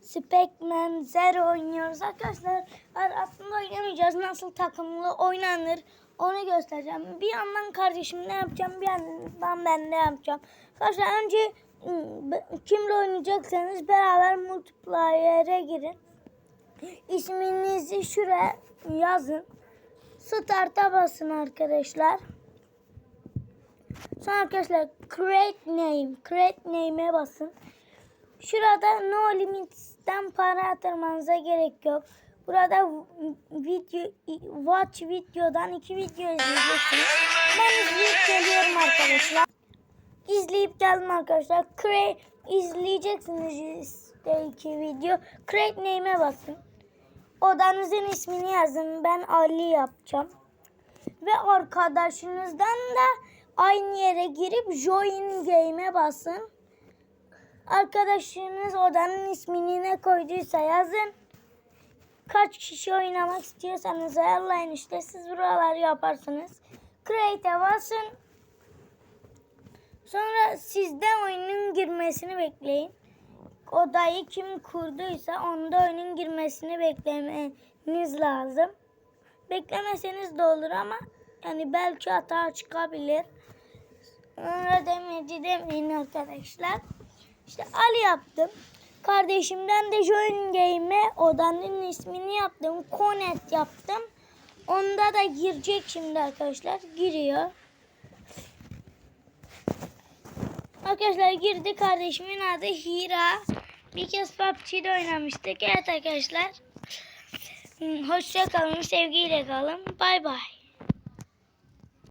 Specman Zero oynuyoruz arkadaşlar. Aslında oynamayacağız. Nasıl takımlı oynanır onu göstereceğim. Bir yandan kardeşim ne yapacağım bir yandan ben ne yapacağım. Arkadaşlar önce ım, kimle oynayacaksanız beraber multiplayer'e girin. İsminizi şuraya yazın. Start'a basın arkadaşlar. Sonra arkadaşlar create name, create name'e basın. Şurada no limits'ten para yatırmanıza gerek yok. Burada video watch videodan iki video izleyeceksiniz. Ben izleyip geliyorum arkadaşlar. İzleyip geldim arkadaşlar. Create izleyeceksiniz işte iki video. Create name'e basın. Odanızın ismini yazın. Ben Ali yapacağım. Ve arkadaşınızdan da aynı yere girip join game'e basın. Arkadaşınız odanın ismini ne koyduysa yazın. Kaç kişi oynamak istiyorsanız ayarlayın işte siz buraları yaparsınız. Create'e basın. Sonra sizden oyunun girmesini bekleyin. Odayı kim kurduysa onda oyunun girmesini beklemeniz lazım. Beklemeseniz de olur ama yani belki hata çıkabilir. Sonra demedi demeyin arkadaşlar. İşte Ali yaptım. Kardeşimden de Join Game'e odanın ismini yaptım. Connect yaptım. Onda da girecek şimdi arkadaşlar. Giriyor. Arkadaşlar girdi. Kardeşimin adı Hira. Bir kez PUBG'de oynamıştık. Evet arkadaşlar. Hoşça kalın. Sevgiyle kalın. Bay bay.